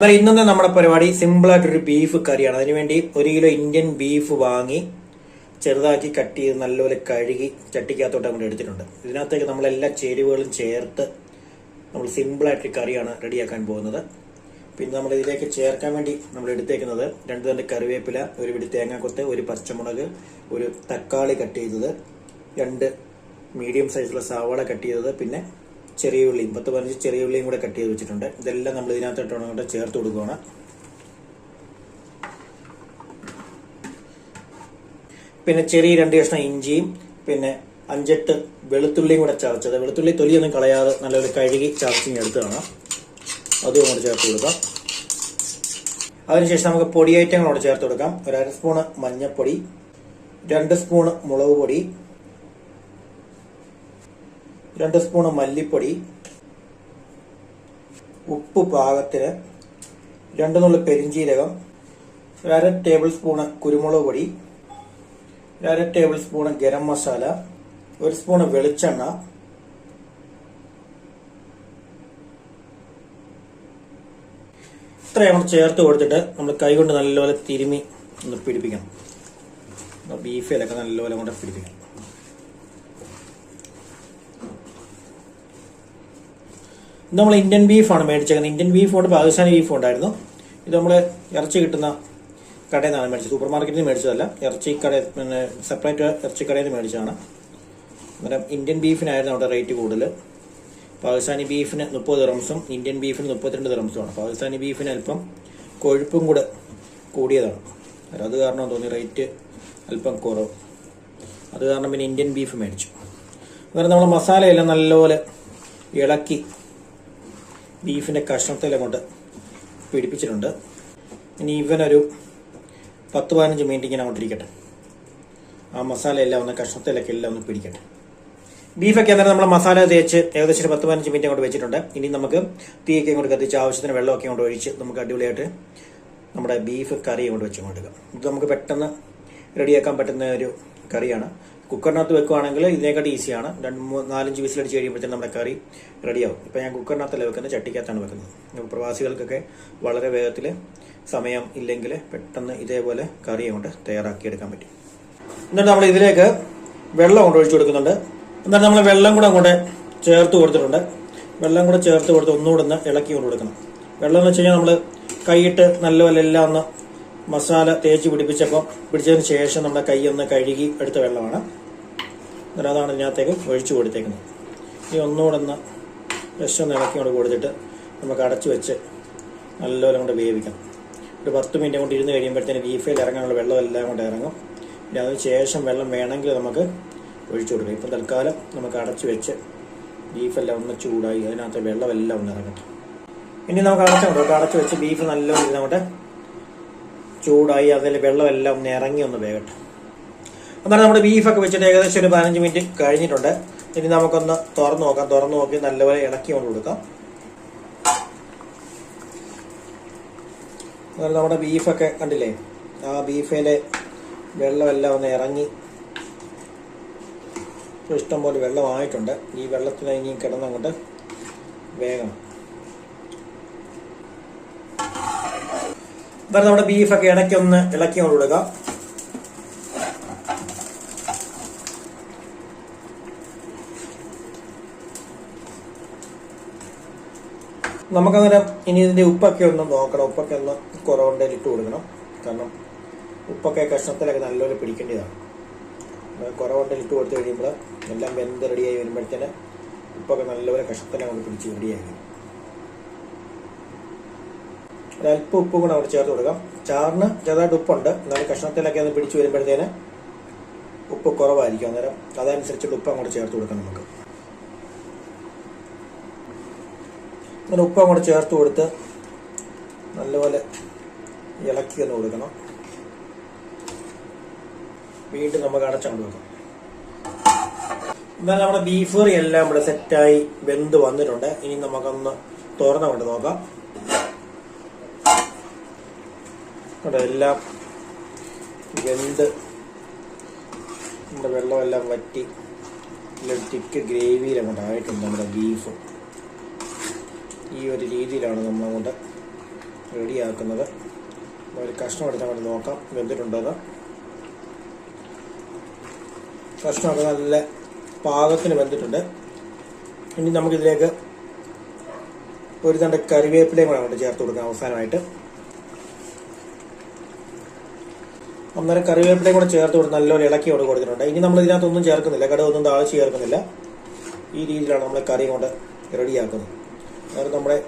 എന്നാൽ ഇന്നത്തെ നമ്മുടെ പരിപാടി സിമ്പിൾ ആയിട്ടൊരു ബീഫ് കറിയാണ് അതിനുവേണ്ടി ഒരു കിലോ ഇന്ത്യൻ ബീഫ് വാങ്ങി ചെറുതാക്കി കട്ട് ചെയ്ത് നല്ലപോലെ കഴുകി ചട്ടിക്കകത്തോട്ട് അങ്ങോട്ട് എടുത്തിട്ടുണ്ട്. ഇതിനകത്തേക്ക് നമ്മൾ എല്ലാ ചേരുവകളും ചേർത്ത് നമ്മൾ സിമ്പിൾ ആയിട്ട് കറിയാണ് റെഡിയാക്കാൻ പോകുന്നത്. പിന്നെ നമ്മൾ ഇതിലേക്ക് ചേർക്കാൻ വേണ്ടി നമ്മൾ എടുത്തേക്കുന്നത് രണ്ട് തണ്ട് കറിവേപ്പില ഒരു പിടി തേങ്ങാക്കൊത്ത് ഒരു പച്ചമുളക് ഒരു തക്കാളി കട്ട് ചെയ്തത് രണ്ട് മീഡിയം സൈസുള്ള സവാള കട്ട് ചെയ്തത് പിന്നെ ചെറിയ ഉള്ളിയും പത്ത് പതിനഞ്ച് ചെറിയ ഉള്ളിയും കൂടെ കട്ട് ചെയ്ത് വെച്ചിട്ടുണ്ട്. ഇതെല്ലാം നമ്മൾ ഇതിനകത്തോട്ടാണ് അങ്ങോട്ട് ചേർത്ത് കൊടുക്കുകയാണ് പിന്നെ ചെറിയ രണ്ട് കഷ്ണം ഇഞ്ചിയും പിന്നെ അഞ്ചെട്ട് വെളുത്തുള്ളിയും കൂടെ ചതച്ചത് വെളുത്തുള്ളി തൊലിയൊന്നും കളയാതെ നല്ലൊരു കഴുകി ചതച്ചിങ് എടുത്തതാണ്. അതും അങ്ങോട്ട് ചേർത്ത് കൊടുക്കാം. അതിനുശേഷം നമുക്ക് പൊടി ഐറ്റങ്ങളോട് ചേർത്ത് കൊടുക്കാം. ഒരു അര സ്പൂണ് മഞ്ഞൾപ്പൊടി രണ്ട് സ്പൂണ് മുളക് പൊടി രണ്ട് സ്പൂൺ മല്ലിപ്പൊടി ഉപ്പ് പാകത്തിന് രണ്ട് നുള്ളി പെരിഞ്ചീരകം അര ടേബിൾ സ്പൂൺ കുരുമുളക് പൊടി അര ടേബിൾ സ്പൂൺ ഗരം മസാല ഒരു സ്പൂൺ വെളിച്ചെണ്ണ ഇത്രയും ചേർത്ത് കൊടുത്തിട്ട് നമ്മൾ കൈകൊണ്ട് നല്ലപോലെ തിരുമി ഒന്ന് പിടിപ്പിക്കണം. ബീഫിലൊക്കെ നല്ലപോലെ കൊണ്ട് പിടിപ്പിക്കണം. നമ്മൾ ഇന്ത്യൻ ബീഫാണ് മേടിച്ചേക്കുന്നത്. ഇന്ത്യൻ ബീഫ് കൊണ്ട് പാകിസ്ഥാനി ബീഫ് ഉണ്ടായിരുന്നു. ഇത് നമ്മൾ ഇറച്ചി കിട്ടുന്ന കടയിൽ നിന്നാണ് മേടിച്ചത്. സൂപ്പർ മാർക്കറ്റിൽ നിന്ന് മേടിച്ചതല്ല. ഇറച്ചി കടയിൽ പിന്നെ സെപ്പറേറ്റ് ഇറച്ചി കടയിൽ നിന്ന് മേടിച്ചതാണ്. അന്നേരം ഇന്ത്യൻ ബീഫിനായിരുന്നു അവിടെ റേറ്റ് കൂടുതൽ. പാകിസ്ഥാനി ബീഫിന് മുപ്പത് ദിറംസും ഇന്ത്യൻ ബീഫിന് മുപ്പത്തിരണ്ട് ദിറംസുമാണ് പാകിസ്ഥാനി ബീഫിന് അല്പം കൊഴുപ്പും കൂടെ കൂടിയതാണ്. അത് കാരണം തോന്നി റേറ്റ് അല്പം കുറവ്. അത് കാരണം പിന്നെ ഇന്ത്യൻ ബീഫ് മേടിച്ചു. അന്നേരം നമ്മൾ മസാലയെല്ലാം നല്ലപോലെ ഇളക്കി ബീഫിന്റെ കഷ്ണത്തിൽ കൊണ്ട് പിടിപ്പിച്ചിട്ടുണ്ട്. ഇനി ഇവനൊരു പത്ത് പതിനഞ്ച് മിനിറ്റ് ഇങ്ങനെ അങ്ങോട്ടിരിക്കട്ടെ ആ മസാല എല്ലാം ഒന്ന് കഷ്ണത്തിലൊക്കെ എല്ലാം ഒന്ന് പിടിക്കട്ടെ. ബീഫൊക്കെ അന്നേരം നമ്മൾ മസാല തേച്ച് ഏകദേശം ഒരു പത്ത് പതിനഞ്ച് മിനിറ്റ് അങ്ങോട്ട് വെച്ചിട്ടുണ്ട്. ഇനി നമുക്ക് തീയൊക്കെ ഇങ്ങോട്ട് കത്തിച്ച് ആവശ്യത്തിന് വെള്ളമൊക്കെ അങ്ങോട്ട് ഒഴിച്ച് നമുക്ക് അടിപൊളിയായിട്ട് നമ്മുടെ ബീഫ് കറി അങ്ങോട്ട് വെച്ച് കൊടുക്കാം ഇത് നമുക്ക് പെട്ടെന്ന് റെഡിയാക്കാൻ പറ്റുന്ന ഒരു കറിയാണ്. കുക്കറിനകത്ത് വെക്കുവാണെങ്കിൽ ഇതിനേക്കാട്ട് ഈസിയാണ്. രണ്ട് മൂന്ന് നാലഞ്ച് വിസിലടിച്ച് കഴിയുമ്പോഴത്തേക്കും നമ്മുടെ കറി റെഡിയാവും. ഇപ്പം ഞാൻ കുക്കറിനകത്തല്ല വെക്കുന്നത് ചട്ടിക്കകത്താണ് വെക്കുന്നത്. അപ്പോൾ പ്രവാസികൾക്കൊക്കെ വളരെ വേഗത്തിൽ സമയം ഇല്ലെങ്കിൽ പെട്ടെന്ന് ഇതേപോലെ കറി കൊണ്ട് തയ്യാറാക്കിയെടുക്കാൻ പറ്റും. എന്നിട്ട് നമ്മൾ ഇതിലേക്ക് വെള്ളം കൊണ്ട് ഒഴിച്ചു കൊടുക്കുന്നുണ്ട്. എന്നിട്ട് നമ്മൾ വെള്ളം കൂടെ അങ്ങോട്ട് ചേർത്ത് കൊടുത്തിട്ടുണ്ട്. വെള്ളം കൂടെ ചേർത്ത് കൊടുത്ത് ഒന്നുകൂടെ ഒന്ന് ഇളക്കി കൊണ്ട് കൊടുക്കണം. വെള്ളം എന്ന് വെച്ച് കഴിഞ്ഞാൽ നമ്മൾ കൈയിട്ട് നല്ലപോലെ എല്ലാം ഒന്ന് മസാല തേച്ച് പിടിപ്പിച്ചപ്പോൾ പിടിച്ചതിന് ശേഷം നമ്മുടെ കൈ ഒന്ന് കഴുകി എടുത്ത വെള്ളമാണ്. എന്നിട്ട് അതാണ് ഇതിനകത്തേക്ക് ഒഴിച്ചു കൊടുത്തേക്കുന്നത്. ഇനി ഒന്നുകൂടെ ഒന്ന് വിഷം ഇളക്കി കൊണ്ട് കൊടുത്തിട്ട് നമുക്ക് അടച്ചു വെച്ച് നല്ലപോലെ കൊണ്ട് വേവിക്കണം ഒരു പത്ത് മിനിറ്റ് കൊണ്ട് ഇരുന്ന് കഴിയുമ്പോഴത്തേന് ബീഫിൽ ഇറങ്ങാനുള്ള വെള്ളം എല്ലാം കൊണ്ട് ഇറങ്ങും. പിന്നെ അതിന് ശേഷം വെള്ളം വേണമെങ്കിൽ നമുക്ക് ഒഴിച്ചു കൊടുക്കാം. ഇപ്പം തൽക്കാലം നമുക്ക് അടച്ചു വെച്ച് ബീഫെല്ലാം ഒന്ന് ചൂടായി അതിനകത്ത് വെള്ളമെല്ലാം ഒന്ന് ഇറങ്ങട്ടെ. ഇനി നമുക്ക് അടച്ചു കൊടുക്കാം. അടച്ചു വെച്ച് ബീഫ് നല്ലോണം ഇരുന്നോട്ടെ ചൂടായി അതിൽ വെള്ളമെല്ലാം ഒന്ന് ഇറങ്ങി ഒന്ന് വേകട്ടെ. അന്നേരം നമ്മുടെ ബീഫൊക്കെ വെച്ചിട്ട് ഏകദേശം ഒരു പതിനഞ്ച് മിനിറ്റ് കഴിഞ്ഞിട്ടുണ്ട്. ഇനി നമുക്കൊന്ന് തുറന്നു നോക്കാം. തുറന്നു നോക്കി നല്ലപോലെ ഇളക്കി കൊണ്ട് കൊടുക്കാം. അന്നേരം നമ്മുടെ ബീഫൊക്കെ കണ്ടില്ലേ? ആ ബീഫിലെ വെള്ളമെല്ലാം ഒന്ന് ഇറങ്ങി. ഇഷ്ടംപോലെ വെള്ളമായിട്ടുണ്ട്. ഈ വെള്ളത്തിന് ഇനി കിടന്നങ്ങോട്ട് വേഗം അന്നേരം നമ്മുടെ ബീഫൊക്കെ ഇടയ്ക്ക് ഒന്ന് ഇളക്കി കൊണ്ട് കൊടുക്കാം. നമുക്കങ്ങനെ ഇനി ഇതിന്റെ ഉപ്പൊക്കെ ഒന്ന് നോക്കണം. ഉപ്പൊക്കെ ഒന്ന് കുറവുണ്ടെങ്കിൽ ഇട്ട് കൊടുക്കണം. കാരണം ഉപ്പൊക്കെ കഷ്ണത്തിലൊക്കെ നല്ലപോലെ പിടിക്കേണ്ടതാണ്. കുറവുണ്ടെങ്കിൽ ഇട്ട് കൊടുത്തു കഴിയുമ്പോൾ എല്ലാം വെന്ത് റെഡിയായി വരുമ്പോഴത്തേന് ഉപ്പൊക്കെ നല്ലപോലെ കഷ്ണത്തിനെ കൊണ്ട് പിടിച്ച് റെഡിയായി വരും. ഒരല്പം ഉപ്പും കൂടെ അവിടെ ചേർത്ത് കൊടുക്കാം. ചാറിന് ചെറുതായിട്ട് ഉപ്പുണ്ട്. എന്നാലും കഷ്ണത്തിലൊക്കെ ഒന്ന് പിടിച്ച് വരുമ്പോഴത്തേന് ഉപ്പ് കുറവായിരിക്കും. അന്നേരം അതനുസരിച്ചിട്ട് ഉപ്പ് അങ്ങോട്ട് ചേർത്ത് കൊടുക്കാം നമുക്ക്. അങ്ങനെ ഉപ്പ് അങ്ങോട്ട് ചേർത്ത് കൊടുത്ത് നല്ലപോലെ ഇളക്കി ഒന്ന് കൊടുക്കണം. വീണ്ടും നമുക്ക് അടച്ചങ്ങോട്ട് വെക്കാം. എന്നാൽ നമ്മുടെ ബീഫ് കറി എല്ലാം ഇവിടെ സെറ്റായി വെന്ത് വന്നിട്ടുണ്ട്. ഇനി നമുക്കൊന്ന് തുറന്നുകൊണ്ട് നോക്കാം. ഇവിടെ എല്ലാം വെന്ത് നമ്മുടെ വെള്ളമെല്ലാം വറ്റി നല്ല തിക്ക് ഗ്രേവിയിൽ അങ്ങോട്ട് ആയിട്ടുണ്ട് നമ്മുടെ ബീഫ് ഈ ഒരു രീതിയിലാണ് നമ്മൾ അങ്ങോട്ട് റെഡിയാക്കുന്നത്. ഒരു കഷ്ണം എടുത്ത് അങ്ങോട്ട് നോക്കാം വെന്തിട്ടുണ്ടത് കഷ്ണമൊക്കെ നല്ല പാകത്തിന് വെന്തിട്ടുണ്ട്. ഇനി നമുക്കിതിലേക്ക് ഒരു തണ്ട് കറിവേപ്പിലയും കൂടെ അങ്ങോട്ട് ചേർത്ത് കൊടുക്കാം അവസാനമായിട്ട്. അന്നേരം കറിവേപ്പിലയും കൂടെ ചേർത്ത് കൊടുത്ത് നല്ലൊരു ഇളക്കി കൊണ്ട് കൊടുത്തിട്ടുണ്ട്. ഇനി നമ്മൾ ഇതിനകത്തൊന്നും ചേർക്കുന്നില്ല. കടുകൊന്നും താഴ്ച ചേർക്കുന്നില്ല. ഈ രീതിയിലാണ് നമ്മൾ കറി കൊണ്ട് റെഡിയാക്കുന്നത്. അന്നേരം നമ്മുടെ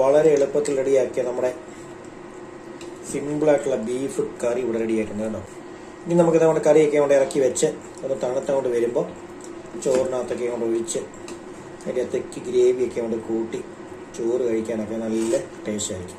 വളരെ എളുപ്പത്തിൽ റെഡിയാക്കിയ നമ്മുടെ സിമ്പിളായിട്ടുള്ള ബീഫ് കറി ഇവിടെ റെഡി ആയിട്ടുണ്ട് കേട്ടോ. ഇനി നമുക്കിത് നമ്മുടെ കറിയൊക്കെ കൊണ്ട് ഇറക്കി വെച്ച് ഒന്ന് തണുത്തങ്ങോട്ട് വരുമ്പോൾ ചോറിനകത്തൊക്കെ കൊണ്ട് ഒഴിച്ച് അതിന്റെ അകത്തേക്ക് ഗ്രേവിയൊക്കെ കൊണ്ട് കൂട്ടി ചോറ് കഴിക്കാനൊക്കെ നല്ല ടേസ്റ്റ് ആയിരിക്കും.